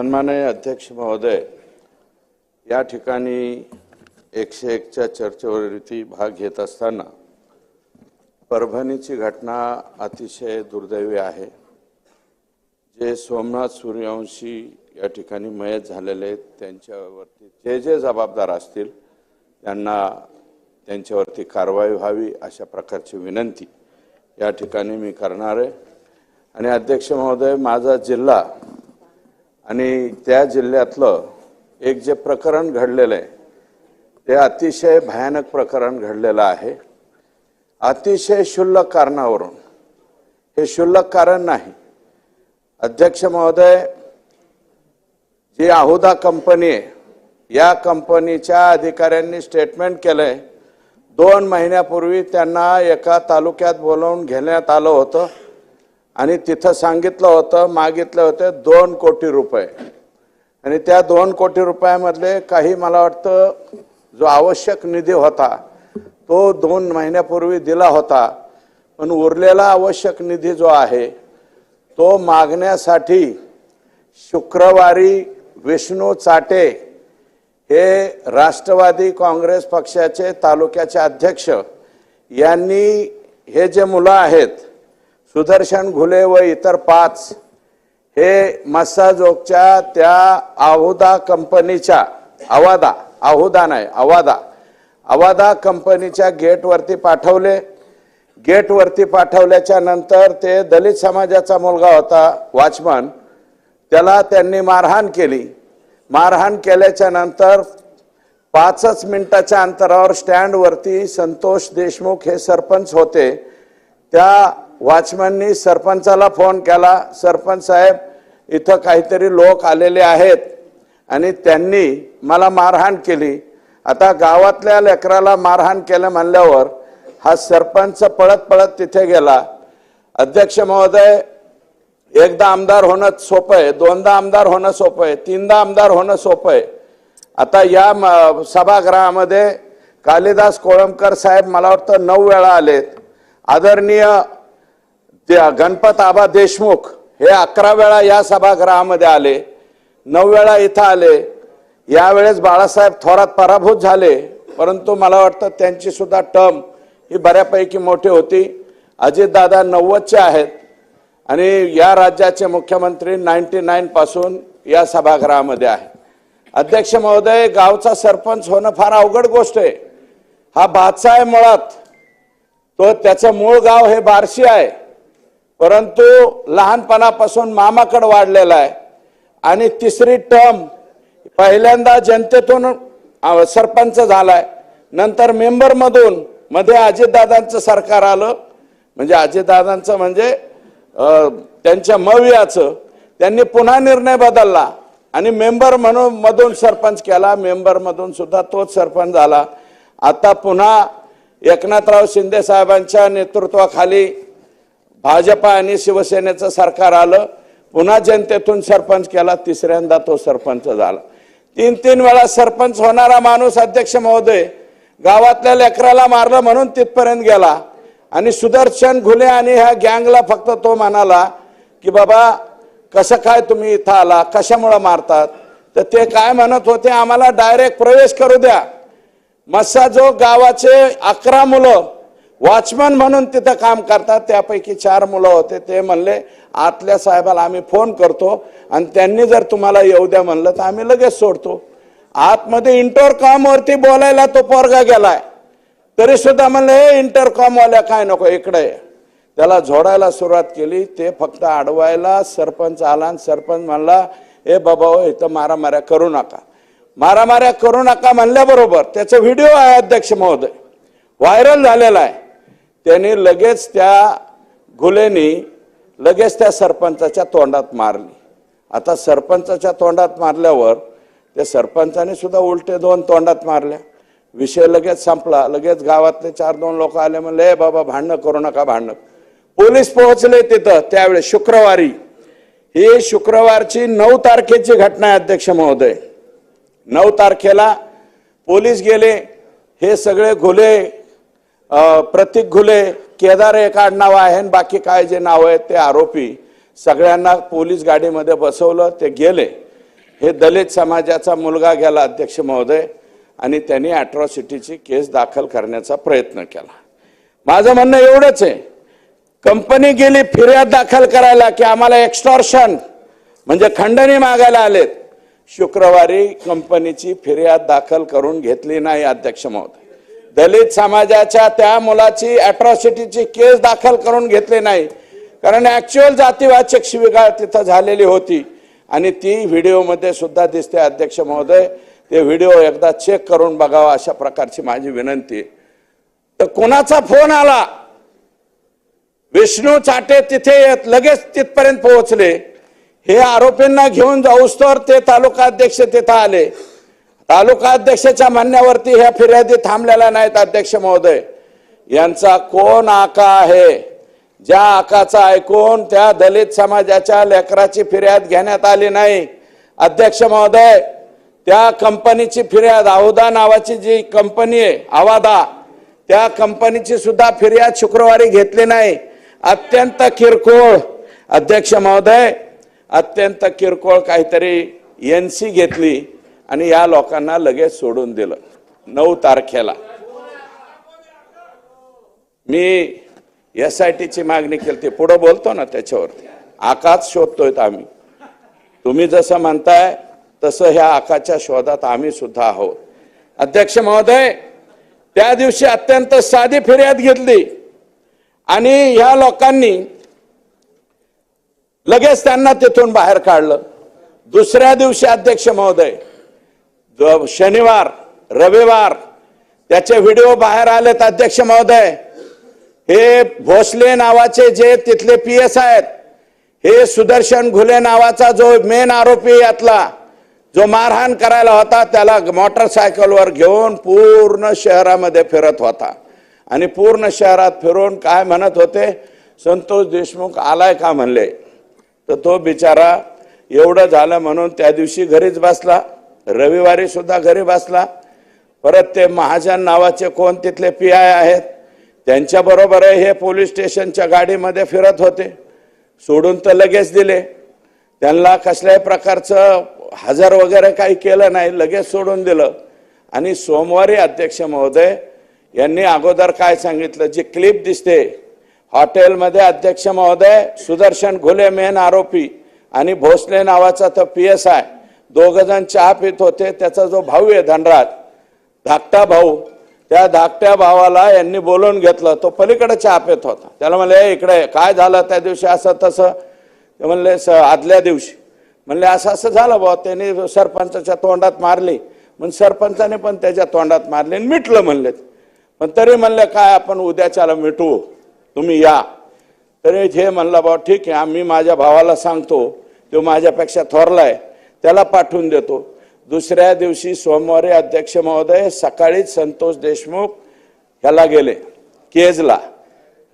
सन्माननीय अध्यक्ष महोदय या ठिकाणी एकशे एकच्या चर्चेवरती भाग घेत असताना परभणीची घटना अतिशय दुर्दैवी आहे. जे सोमनाथ सूर्यवंशी या ठिकाणी मयत झालेले आहेत त्यांच्यावरती जे जे जबाबदार असतील त्यांना त्यांच्यावरती कारवाई व्हावी अशा प्रकारची विनंती या ठिकाणी मी करणार आहे. आणि अध्यक्ष महोदय माझा जिल्हा आणि त्या जिल्ह्यातलं एक जे प्रकरण घडलेलं आहे ते अतिशय भयानक प्रकरण घडलेलं आहे. अतिशय क्षुल्लक कारणावरून हे क्षुल्लक कारण नाही. अध्यक्ष महोदय जी आहुदा कंपनी आहे या कंपनीच्या अधिकाऱ्यांनी स्टेटमेंट केलंय दोन महिन्यापूर्वी त्यांना एका तालुक्यात बोलावून घेण्यात आलं होतं. आणि तिथं सांगितलं होतं मागितलं होतं दोन कोटी रुपये. आणि त्या दोन कोटी रुपयामधले काही मला वाटतं जो आवश्यक निधी होता तो दोन महिन्यापूर्वी दिला होता. पण उरलेला आवश्यक निधी जो आहे तो मागण्यासाठी शुक्रवारी विष्णू चाटे हे राष्ट्रवादी काँग्रेस पक्षाचे तालुक्याचे अध्यक्ष यांनी हे जे मुलं आहेत सुदर्शन घुले व इतर पाच हे मस्साजोगच्या त्या आहुदा कंपनीच्या अवादा आहुदा नाही अवादा अवादा कंपनीच्या गेटवरती पाठवले. गेटवरती पाठवल्याच्या नंतर ते दलित समाजाचा मुलगा होता वॉचमन. त्याला त्यांनी मारहाण केली. मारहाण केल्याच्यानंतर पाचच मिनिटाच्या अंतरावर स्टँडवरती संतोष देशमुख हे सरपंच होते. त्या वॉचमॅननी सरपंचाला फोन केला. सरपंच साहेब इथं काहीतरी लोक आलेले आहेत आणि त्यांनी मला मारहाण केली. आता गावातल्या लेकराला मारहाण केलं म्हणल्यावर हा सरपंच पळत पळत तिथे गेला. अध्यक्ष महोदय एकदा आमदार होणं सोपं आहे दोनदा आमदार होणं सोपं आहे तीनदा आमदार होणं सोपं आहे. आता या म- सभागृहामध्ये कालिदास कोळंबकर साहेब मला वाटतं नऊ वेळा आलेत. आदरणीय ते गणपत आबा देशमुख हे अकरा वेळा या सभागृहामध्ये आले नऊ वेळा इथं आले. यावेळेस बाळासाहेब थोरात पराभूत झाले परंतु मला वाटतं त्यांची सुद्धा टर्म ही बऱ्यापैकी मोठी होती. अजितदादा नव्वदचे आहेत आणि या राज्याचे मुख्यमंत्री नाईन्टी नाईनपासून या सभागृहामध्ये आहे. अध्यक्ष महोदय गावचा सरपंच होणं फार अवघड गोष्ट आहे. हा बादशाह आहे मुळात. तो त्याचं मूळ गाव हे बार्शी आहे. परंतु लहानपणापासून मामाकडं वाढलेला आहे. आणि तिसरी टर्म पहिल्यांदा जनतेतून सरपंच झालाय. नंतर मेंबरमधून मध्ये अजितदादांचं सरकार आलं. म्हणजे अजितदादांचं म्हणजे त्यांच्या मवियाचं. त्यांनी पुन्हा निर्णय बदलला. आणि मेंबर म्हणून मधून सरपंच केला. मेंबरमधून सुद्धा तोच सरपंच झाला. आता पुन्हा एकनाथराव शिंदे साहेबांच्या नेतृत्वाखाली भाजपा आणि शिवसेनेचं सरकार आलं पुन्हा जनतेतून सरपंच केला तिसऱ्यांदा तो सरपंच झाला. तीन तीन वेळा सरपंच होणारा माणूस अध्यक्ष महोदय गावातल्या लेकराला मारलं म्हणून तिथपर्यंत गेला. आणि सुदर्शन घुले आणि ह्या गँगला फक्त तो म्हणाला की बाबा कसं काय तुम्ही इथं आला? कशामुळं मारतात? तर ते काय म्हणत होते आम्हाला डायरेक्ट प्रवेश करू द्या. मस्साजोग गावाचे अकरा मुलं वॉचमन म्हणून तिथं काम करतात. त्यापैकी चार मुलं होते. ते म्हणले आतल्या साहेबाला आम्ही फोन करतो आणि त्यांनी जर तुम्हाला येऊ द्या म्हणलं तर आम्ही लगेच सोडतो. आतमध्ये इंटरकॉमवरती बोलायला तो पोरगा गेलाय. तरी सुद्धा म्हणलं हे इंटरकॉमवाल्या काय नको इकडे त्याला झोडायला सुरुवात केली. ते फक्त अडवायला सरपंच आला आणि सरपंच म्हणला ए बाबा हो, इथं मारामाऱ्या करू नका. मारामाऱ्या करू नका म्हणल्याबरोबर त्याचा व्हिडिओ आहे अध्यक्ष महोदय. व्हायरल झालेला आहे. त्यांनी लगेच त्या घुलेनी लगेच त्या सरपंचाच्या तोंडात मारली. आता सरपंचाच्या तोंडात मारल्यावर त्या सरपंचाने सुद्धा उलटे दोन तोंडात मारल्या. विषय लगेच संपला. लगेच गावातले चार दोन लोक आले म्हणले बाबा भांडणं करू नका भांडणं. पोलीस पोहोचले तिथं त्यावेळेस शुक्रवारी. ही शुक्रवारची नऊ तारखेची घटना आहे अध्यक्ष महोदय. नऊ तारखेला पोलीस गेले. हे सगळे घुले प्रतीक घुले केदार एक नाव आहे आणि बाकी काय जे नाव आहेत ते आरोपी सगळ्यांना पोलीस गाडीमध्ये बसवलं ते गेले. हे दलित समाजाचा मुलगा गेला अध्यक्ष महोदय आणि त्यांनी अट्रॉसिटीची केस दाखल करण्याचा प्रयत्न केला. माझं म्हणणं एवढंच आहे. कंपनी गेली फिर्याद दाखल करायला की आम्हाला एक्स्टॉर्शन म्हणजे खंडणी मागायला आलेत. शुक्रवारी कंपनीची फिर्याद दाखल करून घेतली नाही अध्यक्ष महोदय. दलित समाजाच्या त्या मुलाची अॅट्रॉसिटीची केस दाखल करून घेतली नाही. कारण ऍक्च्युअल जातीवाचक शिवीगाळ तिथं झालेली होती. आणि ती व्हिडिओमध्ये सुद्धा दिसते अध्यक्ष महोदय. ते व्हिडिओ एकदा चेक करून बघावा अशा प्रकारची माझी विनंती. तर कोणाचा फोन आला? विष्णू चाटे तिथे येत लगेच तिथपर्यंत पोहोचले. हे आरोपींना घेऊन जाऊस तर ते तालुका अध्यक्ष तिथं आले. तालुका अध्यक्षाच्या म्हणण्यावरती ह्या फिर्यादी थांबलेल्या नाहीत अध्यक्ष महोदय. यांचा कोण आका आहे? ज्या आकाचा ऐकून त्या दलित समाजाच्या लेकराची फिर्याद घेण्यात आली नाही. अध्यक्ष महोदय त्या कंपनीची फिर्याद आहुदा नावाची जी कंपनी आहे आवादा त्या कंपनीची सुद्धा फिर्याद शुक्रवारी घेतली नाही. अत्यंत किरकोळ. अध्यक्ष महोदय अत्यंत किरकोळ काहीतरी एन सी घेतली. आणि या लोकांना लगेच सोडून दिलं. नऊ तारखेला. मी एस आय टीची मागणी केली ती पुढं बोलतो ना त्याच्यावरती. आकाच शोधतोय आम्ही. तुम्ही जसं म्हणताय तसं ह्या आकाच्या शोधात आम्ही सुद्धा आहोत. अध्यक्ष महोदय त्या दिवशी अत्यंत साधी फिर्याद घेतली. आणि ह्या लोकांनी लगेच त्यांना तिथून बाहेर काढलं. दुसऱ्या दिवशी अध्यक्ष महोदय शनिवार रविवार त्याचे व्हिडिओ बाहेर आलेत अध्यक्ष महोदय. हे भोसले नावाचे जे तिथले पी एस आहेत हे सुदर्शन घुले नावाचा जो मेन आरोपी यातला जो मारहाण करायला होता त्याला मोटरसायकलवर घेऊन पूर्ण शहरामध्ये फिरत होता. आणि पूर्ण शहरात फिरून काय म्हणत होते? संतोष देशमुख आलाय का म्हणले? तर तो बिचारा एवढं झालं म्हणून त्या दिवशी घरीच बसला. रविवारी सुद्धा घरी बसला. परत ते महाजन नावाचे कोण तिथले पी आय आहेत त्यांच्या बरोबर हे पोलीस स्टेशनच्या गाडीमध्ये फिरत होते. सोडून तर लगेच दिले. त्यांना कसल्याही प्रकारचं हजर वगैरे काही केलं नाही लगेच सोडून दिलं. आणि सोमवारी अध्यक्ष महोदय यांनी अगोदर काय सांगितलं जी क्लिप दिसते हॉटेलमध्ये अध्यक्ष महोदय सुदर्शन घुले मेन आरोपी आणि भोसले नावाचा तो पी एस आय. दोघंजण चहा पित होते त्याचा जो भाऊ आहे धनराज धाकटा भाऊ त्या धाकट्या भावाला यांनी बोलवून घेतलं. तो पलीकडे चहा पित होता. त्याला म्हणले इकडे काय झालं त्या दिवशी असं तसं? ते म्हणले "स- आदल्या दिवशी. म्हणले असं असं झालं बुवा. त्यांनी सरपंचाच्या तोंडात मारली. मग सरपंचाने पण त्याच्या तोंडात मारली आणि मिटलं म्हणले पण तरी म्हणले काय आपण उद्याच्याला मिटवू तुम्ही या. तरी हे म्हणलं भाऊ ठीक आहे. आम्ही माझ्या भावाला सांगतो. तो माझ्यापेक्षा थोरला आहे. त्याला पाठवून देतो. दुसऱ्या दिवशी सोमवारी अध्यक्ष महोदय सकाळीच संतोष देशमुख ह्याला गेले केजला.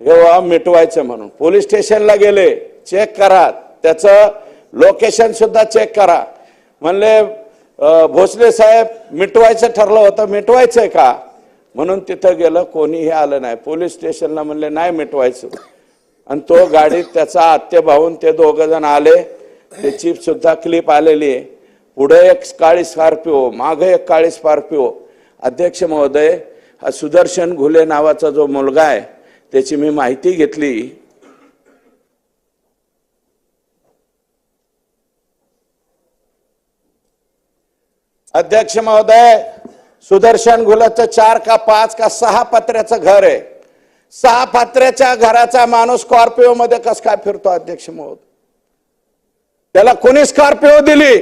हे मिटवायचं म्हणून. पोलीस स्टेशनला गेले चेक करा. त्याचं लोकेशन सुद्धा चेक करा. म्हणले भोसले साहेब मिटवायचं ठरलं होतं मिटवायचं आहे का? म्हणून तिथं गेलं कोणीही आलं नाही. पोलीस स्टेशनला म्हणले नाही मिटवायचं. आणि तो गाडीत त्याचा आत्य भाऊन ते दोघ जण आले. त्याची सुद्धा क्लिप आलेली आहे. पुढे एक काळी स्कॉर्पिओ मागे एक काळी स्कॉर्पिओ अध्यक्ष महोदय हा सुदर्शन घुले नावाचा जो मुलगा आहे त्याची मी माहिती घेतली. अध्यक्ष महोदय सुदर्शन घुलाचं चार का पाच का सहा पत्र्याचं घर आहे. सहा पत्र्याच्या घराचा माणूस स्कॉर्पिओ मध्ये कस काय फिरतो अध्यक्ष महोदय? त्याला कोणी स्कॉर्पिओ दिली.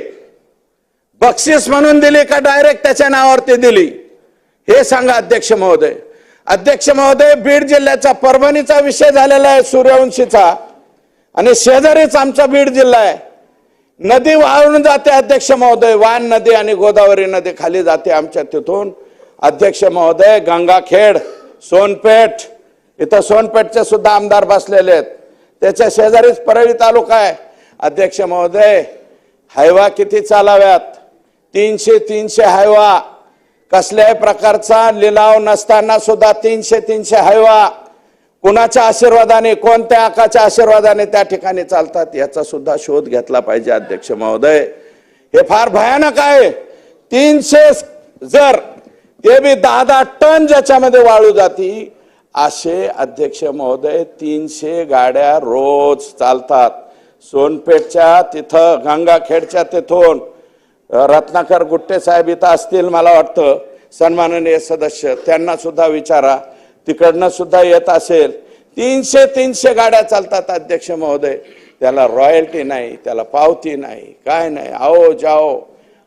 बक्षीस म्हणून दिली का डायरेक्ट त्याच्या नावावरती दिली? हे सांगा अध्यक्ष महोदय. अध्यक्ष महोदय बीड जिल्ह्याचा परभणीचा विषय झालेला आहे सूर्यवंशीचा. आणि शेजारीच आमचा बीड जिल्हा आहे. नदी वाहून जाते अध्यक्ष महोदय. वान नदी आणि गोदावरी नदी खाली जाते आमच्या तिथून. अध्यक्ष महोदय गंगाखेड सोनपेठ. इथं सोनपेठचे सुद्धा आमदार बसलेले आहेत. त्याच्या शेजारीच परळी तालुका आहे. अध्यक्ष महोदय हायवा किती चालाव्यात? तीनशे तीनशे हायवा. कसल्याही प्रकारचा लिलाव नसताना सुद्धा तीनशे तीनशे हायवा. कुणाच्या आशीर्वादाने कोणत्या आकाच्या आशीर्वादाने त्या ठिकाणी चालतात याचा सुद्धा शोध घेतला पाहिजे अध्यक्ष महोदय. हे फार भयानक आहे. तीनशे जर ते बी दहा दहा टन ज्याच्यामध्ये वाळू जाती असे अध्यक्ष महोदय तीनशे गाड्या रोज चालतात. सोनपेठच्या तिथं गंगाखेडच्या तिथून रत्नाकर गुट्टे साहेब इथं असतील मला वाटतं सन्माननीय सदस्य. त्यांना सुद्धा विचारा. तिकडनं सुद्धा येत असेल. तीनशे तीनशे गाड्या चालतात अध्यक्ष महोदय. त्याला रॉयल्टी नाही त्याला पावती नाही काय नाही. आओ जाओ.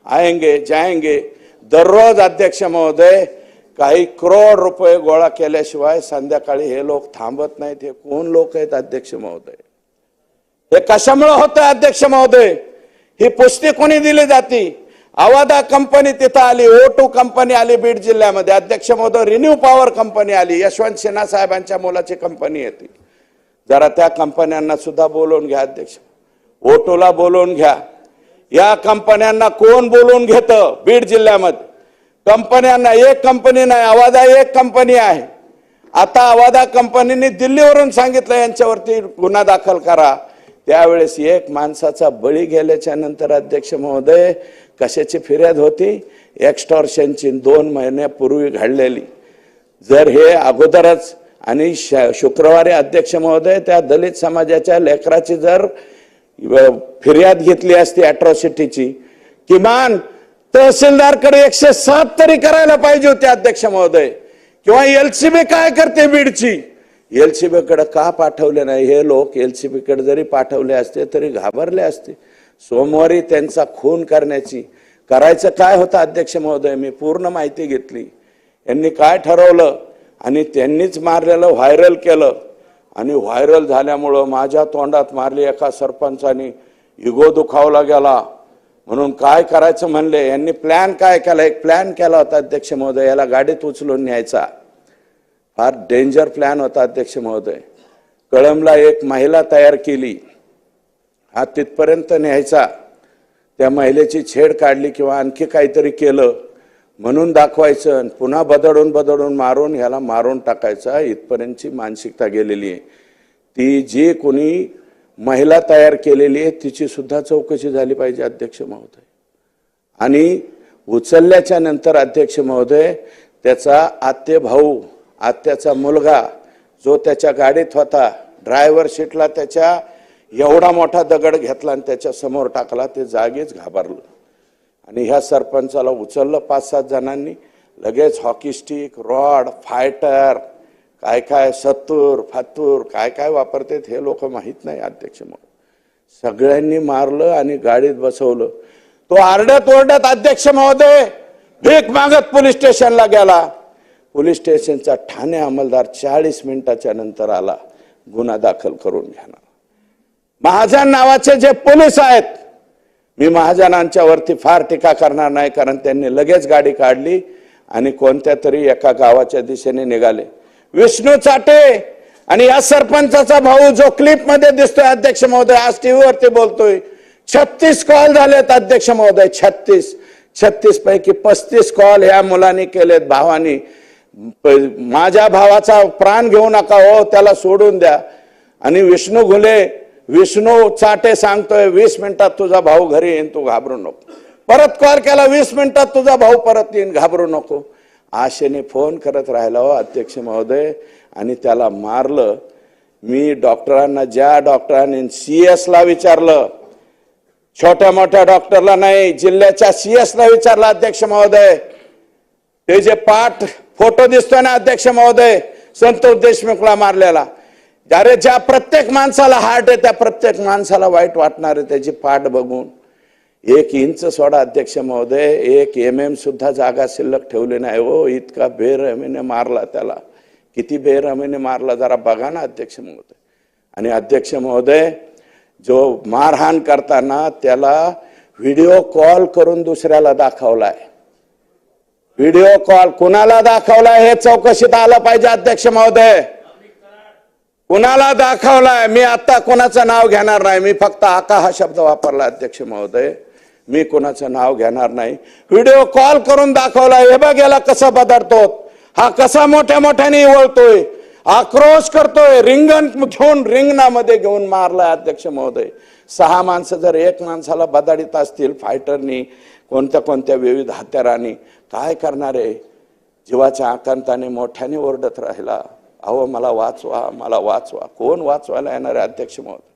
आएंगे जायंगे दररोज अध्यक्ष महोदय काही करोड रुपये गोळा केल्याशिवाय संध्याकाळी हे लोक थांबत नाहीत. हे कोण लोक आहेत अध्यक्ष महोदय? हे कशामुळे होतं अध्यक्ष महोदय? ही पुष्टी कोणी दिली जाती? अवादा कंपनी तिथं आली ओ टू कंपनी आली बीड जिल्ह्यामध्ये. अध्यक्ष महोदय रिन्यू पॉवर कंपनी आली. यशवंत सिन्हा साहेबांच्या मुलाची कंपनी येते. जरा त्या कंपन्यांना सुद्धा बोलवून घ्या अध्यक्ष. ओटोला बोलवून घ्या. या कंपन्यांना कोण बोलवून घेतं बीड जिल्ह्यामध्ये? कंपन्यांना एक कंपनी नाही अवादा एक कंपनी आहे. आता अवादा कंपनीने दिल्लीवरून सांगितलं यांच्यावरती गुन्हा दाखल करा. त्यावेळेस एक माणसाचा बळी गेल्याच्यानंतर अध्यक्ष महोदय कशाची फिर्याद होती? एक्स्टॉर्शनची दोन महिन्यापूर्वी घडलेली. जर हे अगोदरच आणि श- शुक्रवारी अध्यक्ष महोदय त्या दलित समाजाच्या लेकराची जर फिर्याद घेतली असती अट्रॉसिटीची किमान तहसीलदारकडे एकशे सात तरी करायला पाहिजे होते अध्यक्ष महोदय. किंवा एलसीबी काय करते बीडची? एलसीबी कडे का पाठवले नाही? हे लोक एलसीबी कडे जरी पाठवले असते तरी घाबरले असते. सोमवारी त्यांचा खून करण्याची करायचं काय होतं अध्यक्ष महोदय? मी पूर्ण माहिती घेतली. यांनी काय ठरवलं? आणि त्यांनीच मारलेलं व्हायरल केलं. आणि व्हायरल झाल्यामुळं माझ्या तोंडात मारली एका सरपंचाने. इगो दुखावला गेला. म्हणून काय करायचं म्हणले? यांनी प्लॅन काय केला? एक प्लॅन केला होता अध्यक्ष महोदय याला गाडीत उचलून न्यायचा. फार डेंजर प्लॅन होता अध्यक्ष महोदय. कळमला एक महिला तयार केली. हा तिथपर्यंत न्यायचा. त्या महिलेची छेड काढली किंवा आणखी काहीतरी केलं म्हणून दाखवायचं आणि पुन्हा बदडून बदडून मारून ह्याला मारून टाकायचा. इथपर्यंतची मानसिकता गेलेली आहे. ती जी कोणी महिला तयार केलेली आहे तिची सुद्धा चौकशी झाली पाहिजे अध्यक्ष महोदय. आणि उचलल्याच्या नंतर अध्यक्ष महोदय त्याचा आत्य भाऊ आत्याचा मुलगा जो त्याच्या गाडीत होता ड्रायव्हर सीटला त्याच्या एवढा मोठा दगड घेतला आणि त्याच्यासमोर टाकला ते जागीच घाबरलं. आणि ह्या सरपंचाला उचललं पाच सात जणांनी. लगेच हॉकी स्टिक रॉड फायटर काय काय सत्तूर फातूर काय काय वापरतात हे लोक माहीत नाही अध्यक्ष म्हणून सगळ्यांनी मारलं आणि गाडीत बसवलं. तो आरडत ओरडत अध्यक्ष महोदय भीक मागत पोलीस स्टेशनला गेला. पोलीस स्टेशनचा ठाणे अंमलदार चाळीस मिनिटाच्या नंतर आला. गुन्हा दाखल करून घेणार. महाजन नावाचे जे पोलीस आहेत मी महाजनांच्या वरती फार टीका करणार नाही कारण त्यांनी लगेच गाडी काढली आणि कोणत्या तरी एका गावाच्या दिशेने निघाले. विष्णू चाटे आणि या सरपंचाचा भाऊ जो क्लिपमध्ये दिसतोय अध्यक्ष महोदय आज टीव्हीवरती बोलतोय. छत्तीस कॉल झालेत अध्यक्ष महोदय छत्तीस. छत्तीस पैकी पस्तीस कॉल ह्या मुलांनी केलेत भावानी. माझ्या भावाचा प्राण घेऊ नका हो त्याला सोडून द्या. आणि विष्णू घुले विष्णू चाटे सांगतोय वीस मिनिटात तुझा भाऊ घरी येईन तू घाबरू नको. परत कॉल केला वीस मिनिटात तुझा भाऊ परत येईन घाबरू नको. आशेने फोन करत राहिला हो अध्यक्ष महोदय. आणि त्याला मारलं. मी डॉक्टरांना ज्या डॉक्टरांनी सी एसला विचारलं छोट्या मोठ्या डॉक्टरला नाही जिल्ह्याच्या सी एसला विचारलं अध्यक्ष महोदय. ते जे पाठ फोटो दिसतोय ना अध्यक्ष महोदय? संतोष देशमुखला मारलेला. अरे ज्या प्रत्येक माणसाला हार्ट आहे त्या प्रत्येक माणसाला वाईट वाटणार आहे त्याची पाठ बघून. एक इंच सोडा अध्यक्ष महोदय एक एम एम सुद्धा जागा शिल्लक ठेवली नाही हो इतका बेरहमीने मारला त्याला. किती बेरहमीने मारला जरा बघा ना अध्यक्ष महोदय. आणि अध्यक्ष महोदय जो मारहाण करताना त्याला व्हिडिओ कॉल करून दुसऱ्याला दाखवलाय. व्हिडिओ कॉल कुणाला दाखवलाय हे चौकशीत आलं पाहिजे अध्यक्ष महोदय. कुणाला दाखवलाय? मी आता कुणाचं नाव घेणार नाही. मी फक्त आका हा शब्द वापरला अध्यक्ष महोदय. मी कुणाचं नाव घेणार नाही. व्हिडिओ कॉल करून दाखवलाय. हे बघ याला कसं बदलतो. हा कसा मोठ्या मोठ्याने वळतोय. आक्रोश करतोय. रिंगण घेऊन रिंगणामध्ये घेऊन मारलाय अध्यक्ष महोदय. सहा माणसं जर एक माणसाला बदाडीत असतील फायटरनी कोणत्या कोणत्या विविध हत्यारांनी काय करणार आहे? जीवाच्या आकांताने मोठ्याने ओरडत राहिला. अहो मला वाचवा मला वाचवा. कोण वाचवायला येणार आहे अध्यक्ष महोदय?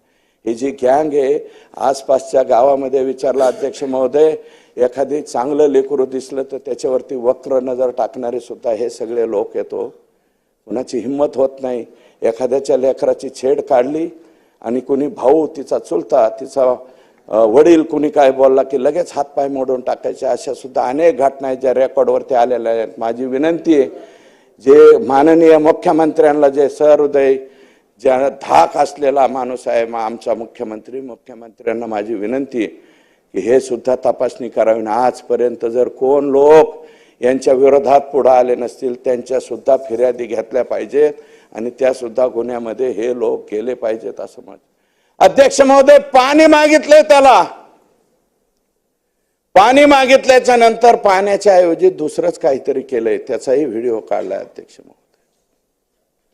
ही जी गँग आहे आसपासच्या गावामध्ये विचारला अध्यक्ष महोदय एखादी चांगलं लेकरू दिसलं तर त्याच्यावरती वक्र नजर टाकणारे सुद्धा हे सगळे लोक येतो. कुणाची हिंमत होत नाही. एखाद्याच्या लेकराची छेड काढली आणि कुणी भाऊ तिचा चुलता तिचा वडील कुणी काय बोलला की लगेच हातपाय मोडून टाकायचे अशा सुद्धा अनेक घटना आहेत ज्या रेकॉर्डवरती आलेल्या आहेत. माझी विनंती आहे जे माननीय मुख्यमंत्र्यांना जे सहृदय ज्या धाक असलेला माणूस आहे मा- आमचा मुख्यमंत्री मुख्यमंत्र्यांना माझी विनंती आहे की हे सुद्धा तपासणी करावी. आजपर्यंत जर कोण लोक यांच्या विरोधात पुढे आले नसतील त्यांच्यासुद्धा फिर्यादी घेतल्या पाहिजेत आणि त्यासुद्धा गुन्ह्यामध्ये हे लोक गेले पाहिजेत असं मत अध्यक्ष महोदय पाणी मागितलंय त्याला. पाणी मागितल्याच्या नंतर पाण्याच्या ऐवजी दुसरंच काहीतरी केलंय त्याचाही व्हिडिओ काढलाय अध्यक्ष महोदय.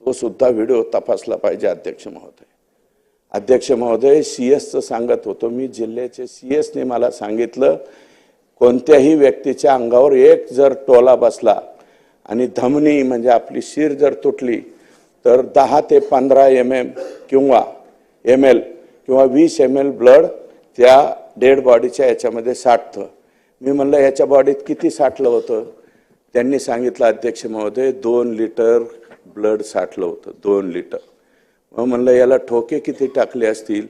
तो सुद्धा व्हिडिओ तपासला पाहिजे अध्यक्ष महोदय. अध्यक्ष महोदय सीएसचं सांगत होतो. मी जिल्ह्याचे सीएसने मला सांगितलं कोणत्याही व्यक्तीच्या अंगावर एक जर टोला बसला आणि धमनी म्हणजे आपली शिर जर तुटली तर दहा ते पंधरा एम एम किंवा एम एल किंवा वीस एम एल ब्लड त्या डेड बॉडीच्या याच्यामध्ये साठतं. मी म्हणलं याच्या बॉडीत किती साठलं होतं? त्यांनी सांगितलं अध्यक्ष महोदय दोन लिटर ब्लड साठलं होतं दोन लिटर मग म्हणलं याला ठोके किती टाकले असतील?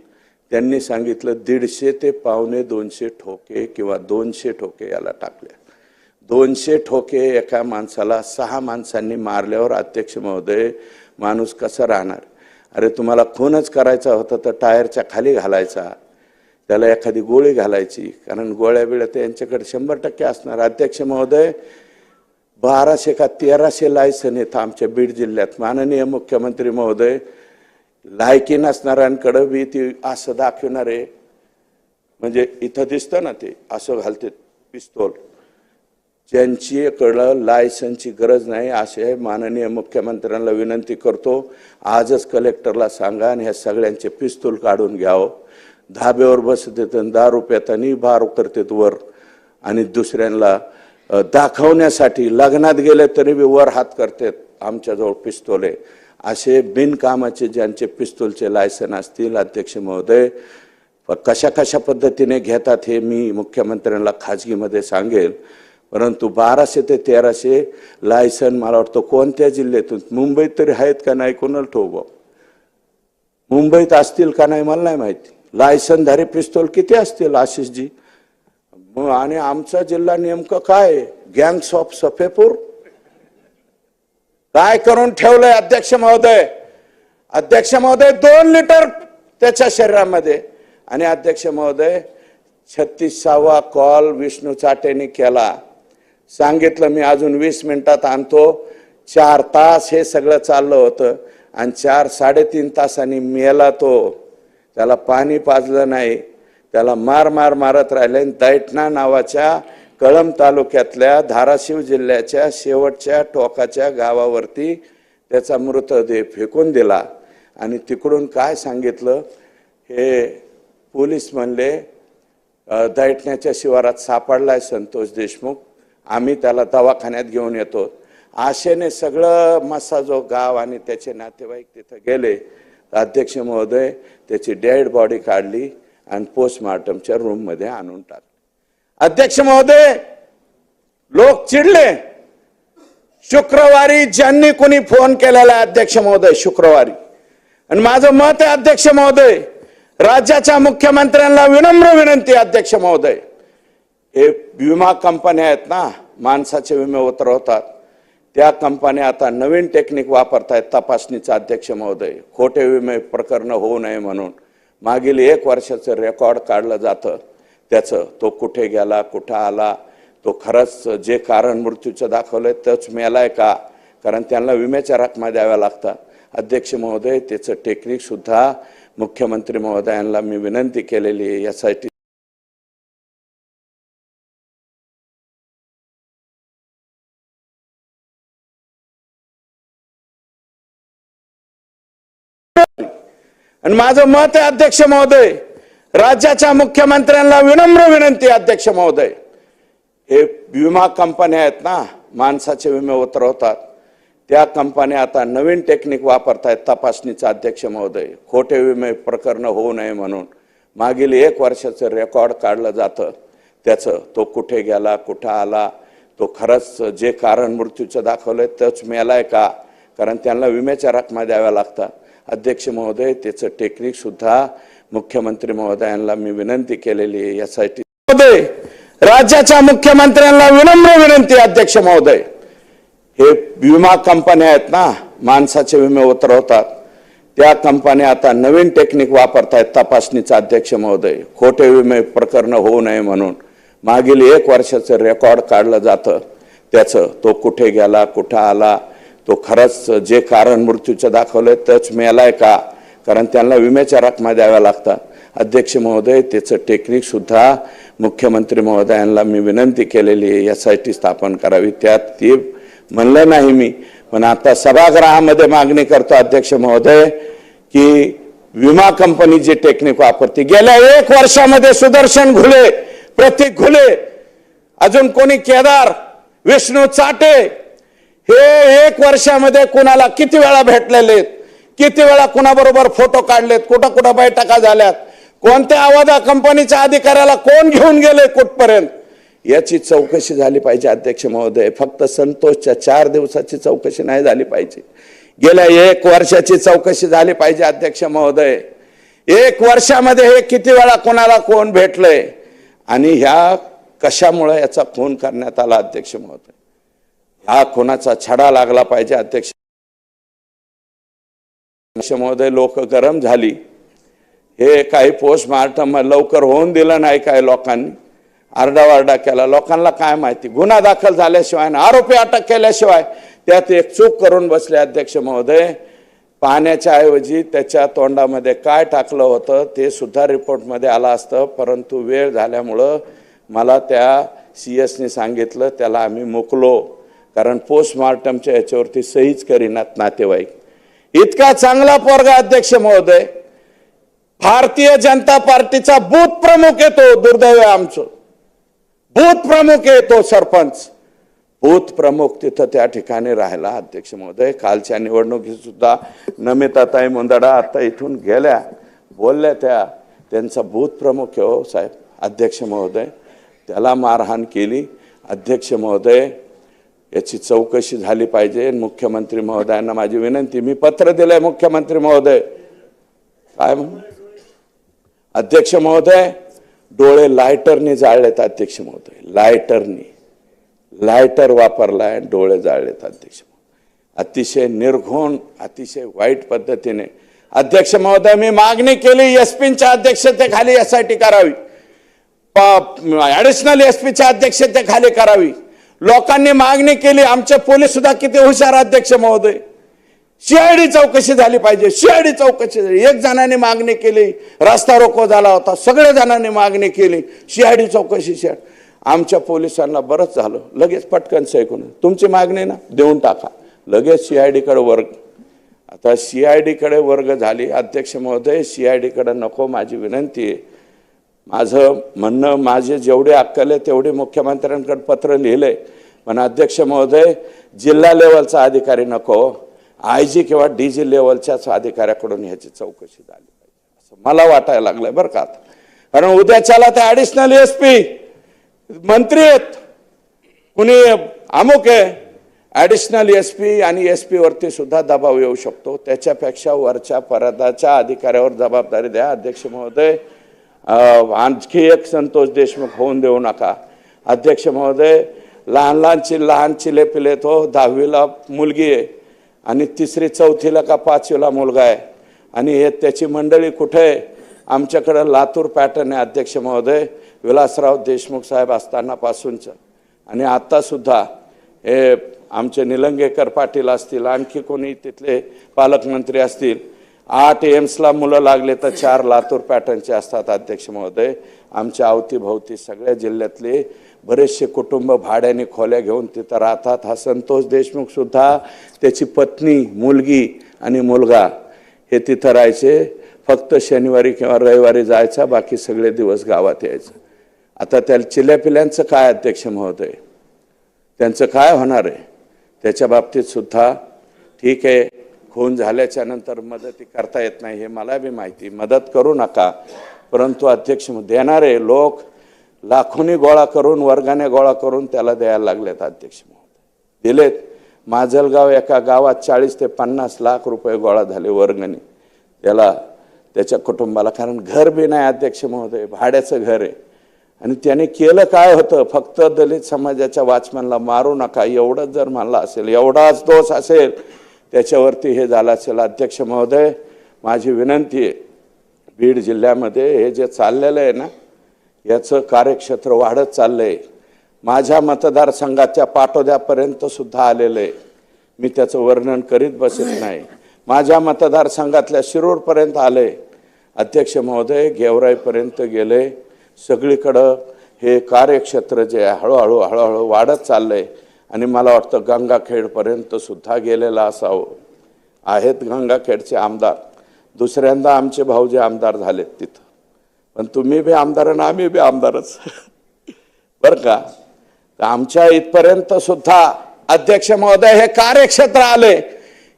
त्यांनी सांगितलं दीडशे ते पावणे दोनशे ठोके किंवा दोनशे ठोके याला टाकले. दोनशे ठोके एका माणसाला सहा माणसांनी मारल्यावर अध्यक्ष महोदय माणूस कसा राहणार? अरे तुम्हाला खूनच करायचा होता तर टायरच्या खाली घालायचा त्याला एखादी गोळी घालायची कारण गोळ्या बिळ्या तर यांच्याकडे शंभर टक्के असणार. अध्यक्ष महोदय बाराशे का तेराशे लायसन येत आमच्या बीड जिल्ह्यात. माननीय मुख्यमंत्री महोदय लायकी नसणाऱ्यांकडं बी ती असं दाखवणारे म्हणजे इथं दिसतं ना ते असं घालते पिस्तोल. ज्यांच्याकडं लायसनची गरज नाही असे माननीय मुख्यमंत्र्यांना विनंती करतो. आजच कलेक्टरला सांगा आणि ह्या सगळ्यांचे पिस्तूल काढून घ्यावं. धाब्यावर बसत आणि दारू पेतानी बारू करतात वर. आणि दुसऱ्यांना दाखवण्यासाठी लग्नात गेले तरी बी वर हात करतात आमच्याजवळ पिस्तूल. आहे असे बिनकामाचे ज्यांचे पिस्तूलचे लायसन असतील अध्यक्ष महोदय कशा कशा पद्धतीने घेतात हे मी मुख्यमंत्र्यांना खाजगीमध्ये सांगेल. परंतु बाराशे ते तेराशे लायसन मला वाटतं कोणत्या जिल्ह्यातून? मुंबईत तरी आहेत का नाही? कोणाला ठोक मुंबईत असतील का नाही? मला नाही माहिती. लायसनधारी पिस्तोल किती असतील आशिषजी? मग आणि आमचा जिल्हा नेमकं काय? गँग्स ऑफ सफेपूर काय करून ठेवलंय अध्यक्ष महोदय? अध्यक्ष महोदय दोन लिटर त्याच्या शरीरामध्ये. आणि अध्यक्ष महोदय छत्तीसावा कॉल विष्णू चाटेने केला. सांगितलं मी अजून वीस मिनिटात आणतो. चार तास हे सगळं चाललं होतं आणि चार साडेतीन तासांनी मेला तो. त्याला पाणी पाजलं नाही. त्याला मार मार मारत राहिले आणि दैठणा नावाच्या कळंब तालुक्यातल्या धाराशिव जिल्ह्याच्या शेवटच्या टोकाच्या गावावरती त्याचा मृतदेह फेकून दिला. आणि तिकडून काय सांगितलं? हे पोलीस म्हणले दैठण्याच्या शिवारात सापडलाय संतोष देशमुख. आम्ही त्याला दवाखान्यात घेऊन येतो. आशेने सगळं मसा जो गाव आणि त्याचे नातेवाईक तिथं गेले. अध्यक्ष महोदय त्याची डेड बॉडी काढली आणि पोस्टमार्टमच्या रूममध्ये आणून टाकली. अध्यक्ष महोदय लोक चिडले. शुक्रवारी ज्यांनी कोणी फोन केलेला आहे अध्यक्ष महोदय शुक्रवारी. आणि माझं मत आहे अध्यक्ष महोदय राज्याच्या मुख्यमंत्र्यांना विनम्र विनंती अध्यक्ष महोदय. हे विमा कंपन्या आहेत ना माणसाचे विमे उतरवतात. त्या कंपन्या आता नवीन टेक्निक वापरतायत तपासणीचा अध्यक्ष महोदय. खोटे विमे प्रकरण होऊ नये म्हणून. मागील एक वर्षाचं रेकॉर्ड काढलं जातं. त्याचं तो कुठे गेला कुठं आला तो खरंच जे कारण मृत्यूचं दाखवलंय तोच मेलाय का? कारण त्यांना विम्याच्या रकमा द्याव्या लागतात. अध्यक्ष महोदय त्याचं टेक्निकसुद्धा मुख्यमंत्री महोदयांना मी विनंती केलेली आहे. यासाठी आणि माझं मत आहे अध्यक्ष महोदय राज्याच्या मुख्यमंत्र्यांना विनम्र विनंती अध्यक्ष महोदय. हे विमा कंपन्या आहेत ना माणसाचे विमे उतरवतात. त्या कंपन्या आता नवीन टेक्निक वापरतायत तपासणीचा अध्यक्ष महोदय. खोटे विमे प्रकरण होऊ नये म्हणून. मागील एक वर्षाचं रेकॉर्ड काढलं जातं. त्याचं तो कुठे गेला कुठं आला तो खरंच जे कारण मृत्यूचं दाखवलंय तोच मेलाय का? कारण त्यांना विम्याच्या रकमा द्याव्या लागतात. अध्यक्ष महोदय त्याचं टेक्निक सुद्धा मुख्यमंत्री महोदयांना मी विनंती केलेली आहे यासाठी महोदय राज्याच्या मुख्यमंत्र्यांना विनम्र विनंती अध्यक्ष महोदय. हे विमा कंपन्या आहेत ना माणसाचे विमे उतरवतात. त्या कंपन्या आता नवीन टेक्निक वापरतायत तपासणीचा अध्यक्ष महोदय. खोटे विमे प्रकरण होऊ नये म्हणून. मागील एक वर्षाचं रेकॉर्ड काढलं जातं. त्याचं तो कुठे गेला कुठं आला तो खरंच जे कारण मृत्यूचं दाखवलं दाखवलंय मिळाला मेलाय का? कारण त्यांना विम्याच्या रकमा द्याव्या लागतात. अध्यक्ष महोदय त्याचं टेक्निकसुद्धा मुख्यमंत्री महोदयांना मी विनंती केलेली आहे यासाठी स्थापन करावी. त्यात ती म्हणलं नाही मी पण आता सभागृहामध्ये मागणी करतो अध्यक्ष महोदय की विमा कंपनी जी टेक्निक वापरते गेल्या एक वर्षामध्ये सुदर्शन घुले प्रतीक घुले अजून कोणी केदार विष्णू चाटे हे एक वर्षामध्ये कुणाला किती वेळा भेटलेले किती वेळा कुणाबरोबर फोटो काढलेत? कुठं कुठं बैठका झाल्यात? कोणत्या आवाजा कंपनीच्या अधिकाऱ्याला कोण घेऊन गेले कुठपर्यंत? याची चौकशी झाली पाहिजे अध्यक्ष महोदय. फक्त संतोषच्या चार दिवसाची चौकशी नाही झाली पाहिजे. गेल्या एक वर्षाची चौकशी झाली पाहिजे अध्यक्ष महोदय. एक वर्षामध्ये हे किती वेळा कोणाला कोण भेटलंय? आणि ह्या कशामुळे याचा फोन करण्यात आला अध्यक्ष महोदय? हा खुनाचा छडा लागला पाहिजे अध्यक्ष. अध्यक्ष महोदय लोक गरम झाली. हे काही पोस्टमार्टम लवकर होऊन दिलं नाही काही लोकांनी. आरडावारडा केला. लोकांना काय माहिती? गुन्हा दाखल झाल्याशिवाय आरोपी अटक केल्याशिवाय त्यात एक चूक करून बसले अध्यक्ष महोदय. पाण्याच्या ऐवजी त्याच्या तोंडामध्ये काय टाकलं होतं ते सुद्धा रिपोर्टमध्ये आलं असतं. परंतु वेळ झाल्यामुळं मला त्या सी एसनी सांगितलं त्याला आम्ही मुकलो. कारण पोस्टमार्टमच्या याच्यावरती सहीच करीनात नातेवाईक. इतका चांगला पोरगा अध्यक्ष महोदय. भारतीय जनता पार्टीचा बूथ प्रमुख येतो दुर्दैव आमचं. बूथ प्रमुख येतो सरपंच. बूथ प्रमुख तिथं त्या ठिकाणी राहिला अध्यक्ष महोदय. कालच्या निवडणुकीत सुद्धा नमिताताई मुंदडा आता इथून गेल्या बोलल्या त्या त्यांचा बूथ प्रमुख हो साहेब अध्यक्ष महोदय. त्याला मारहाण केली. अध्यक्ष महोदय याची चौकशी झाली पाहिजे. मुख्यमंत्री महोदयांना माझी विनंती मी पत्र दिलंय मुख्यमंत्री महोदय. काय म्हणून अध्यक्ष महोदय डोळे लायटरने जाळलेत अध्यक्ष महोदय. लायटरनी. लायटर वापरलाय डोळे जाळलेत अध्यक्ष अतिशय निर्घोण अतिशय वाईट पद्धतीने. अध्यक्ष महोदय मी मागणी केली एसपीच्या अध्यक्षतेखाली यासाठी करावी. ॲडिशनल एस पीच्या अध्यक्षतेखाली करावी. लोकांनी मागणी केली आमचे पोलीस सुद्धा किती हुशार अध्यक्ष महोदय. सीआयडी चौकशी झाली पाहिजे सीआयडी चौकशी झाली. एक जणांनी मागणी केली रस्ता रोको झाला होता सगळ्या जणांनी मागणी केली सीआयडी चौकशी सीआय आमच्या पोलिसांना बरंच झालं लगेच पटकन सैकून. तुमची मागणी ना देऊन टाका. लगेच सीआयडीकडे वर्ग. आता सीआयडीकडे वर्ग झाली अध्यक्ष महोदय सीआयडीकडे नको माझी विनंती आहे. माझं म्हणणं माझे जेवढे अक्कल आहे तेवढे मुख्यमंत्र्यांकडे पत्र लिहिलंय. पण अध्यक्ष महोदय जिल्हा लेवलचा अधिकारी नको. आय जी किंवा डी जी लेवलच्याच अधिकाऱ्याकडून ह्याची चौकशी झाली पाहिजे. असं मला वाटायला लागलंय बरं का कारण उद्याच्याला ते ॲडिशनल एस पी मंत्री आहेत. कुणी अमुक आहे. ॲडिशनल एस पी आणि एस पीवरती सुद्धा दबाव येऊ शकतो. त्याच्यापेक्षा वरच्या पदाच्या अधिकाऱ्यावर जबाबदारी द्या. अध्यक्ष महोदय आणखी एक संतोष देशमुख होऊन देऊ नका. अध्यक्ष महोदय लहान लहानची लहान चिले पिले तो दहावीला मुलगी आहे आणि तिसरी चौथीला का पाचवीला मुलगा आहे. आणि हे त्याची मंडळी कुठे आहे? आमच्याकडं लातूर पॅटर्न आहे अध्यक्ष महोदय. विलासराव देशमुख साहेब असतानापासूनचं. आणि आत्तासुद्धा हे आमचे निलंगेकर पाटील असतील आणखी कोणी तिथले पालकमंत्री असतील आठ एम्सला मुलं लागले तर चार लातूर पॅटर्नचे असतात अध्यक्ष महोदय. आमच्या अवतीभोवती सगळ्या जिल्ह्यातले बरेचसे कुटुंब भाड्याने खोल्या घेऊन तिथं राहतात. हा संतोष देशमुखसुद्धा त्याची पत्नी मुलगी आणि मुलगा हे तिथं राहायचे. फक्त शनिवारी किंवा रविवारी जायचा बाकी सगळे दिवस गावात यायचं. आता त्या चिल्यापिल्यांचं काय अध्यक्ष महोदय? त्यांचं काय होणार आहे? त्याच्या बाबतीत सुद्धा ठीक आहे. खून झाल्याच्यानंतर मदती करता येत नाही हे मला बी माहिती. मदत करू नका. परंतु अध्यक्ष देणारे लोक लाखोनी गोळा करून वर्गाने गोळा करून त्याला द्यायला लागलेत अध्यक्ष महोदय. दिलेत. माजलगाव एका गावात चाळीस ते पन्नास लाख रुपये गोळा झाले वर्गणी. त्याला त्याच्या कुटुंबाला कारण घर बी नाही अध्यक्ष महोदय भाड्याचं घर आहे. आणि त्याने केलं काय होतं? फक्त दलित समाजाच्या वाचमनला मारू नका. एवढंच जर म्हणलं असेल एवढाच दोष असेल त्याच्यावरती हे झालं असेल अध्यक्ष महोदय माझी विनंती आहे बीड जिल्ह्यामध्ये हे जे चाललेलं आहे ना याचं कार्यक्षेत्र वाढत चाललं आहे माझ्या मतदारसंघाच्या पाठोद्यापर्यंत सुद्धा आलेलं आहे. मी त्याचं वर्णन करीत बसत नाही. माझ्या मतदारसंघातल्या शिरूरपर्यंत आले अध्यक्ष महोदय गेवराईपर्यंत गेले. सगळीकडं हे कार्यक्षेत्र जे आहे हळूहळू हळूहळू वाढत चाललं आहे आणि मला वाटतं गंगाखेडपर्यंत सुद्धा गेलेला असावं. आहेत गंगाखेडचे आमदार. दुसऱ्यांदा आमचे भाऊजे आमदार झालेत तिथं. पण तुम्ही बी आमदार आणि आम्ही बी आमदारच. बरं का? आमच्या इथपर्यंत सुद्धा अध्यक्ष महोदय हे कार्यक्षेत्र आले.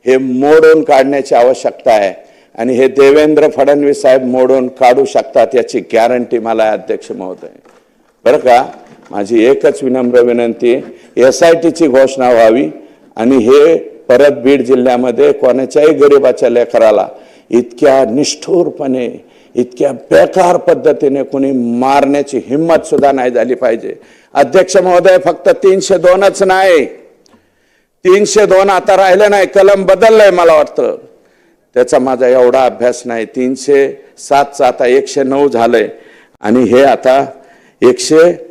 हे मोडून काढण्याची आवश्यकता आहे. आणि हे देवेंद्र फडणवीस साहेब मोडून काढू शकतात याची गॅरंटी मला अध्यक्ष महोदय. बरं का? माझी एकच विनम्र विनंती एस आय टीची घोषणा व्हावी आणि हे परत बीड जिल्ह्यामध्ये कोणाच्याही गरिबाच्या लेकराला इतक्या निष्ठुरपणे इतक्या बेकार पद्धतीने कोणी मारण्याची हिंमत सुद्धा नाही झाली पाहिजे. अध्यक्ष महोदय फक्त तीनशे दोनच नाही. तीनशे दोन आता राहिले नाही कलम बदललंय मला वाटतं. त्याचा माझा एवढा अभ्यास नाही. तीनशे सातचं आता एकशे नऊ झालंय. आणि हे आता एकशे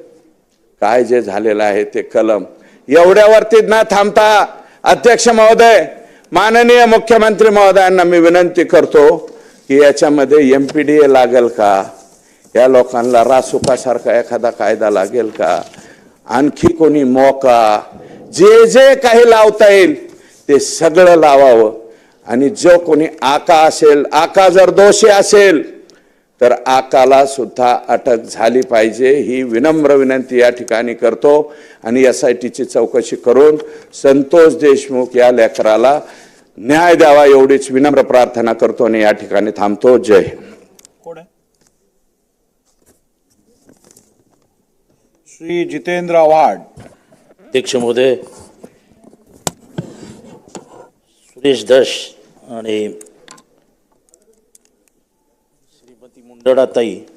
काय जे झालेलं आहे ते कलम. एवढ्यावरती न थांबता अध्यक्ष महोदय माननीय मुख्यमंत्री महोदयांना मी विनंती करतो की याच्यामध्ये एम पी डी ए लागेल का? या लोकांना रासुकासारखा एखादा कायदा लागेल का? आणखी कोणी मोका? जे जे काही लावता येईल ते सगळं लावावं. आणि जो कोणी आका असेल आका जर दोषी असेल तर आकाला सुद्धा अटक झाली पाहिजे. ही विनम्र विनंती या ठिकाणी करतो आणि एस आय टीची चौकशी करून संतोष देशमुख या लेकराला न्याय द्यावा एवढीच विनम्र प्रार्थना करतो आणि या ठिकाणी थांबतो. जय श्री जितेंद्र आव्हाड. अध्यक्ष महोदय सुरेश दश आणि श्रीमती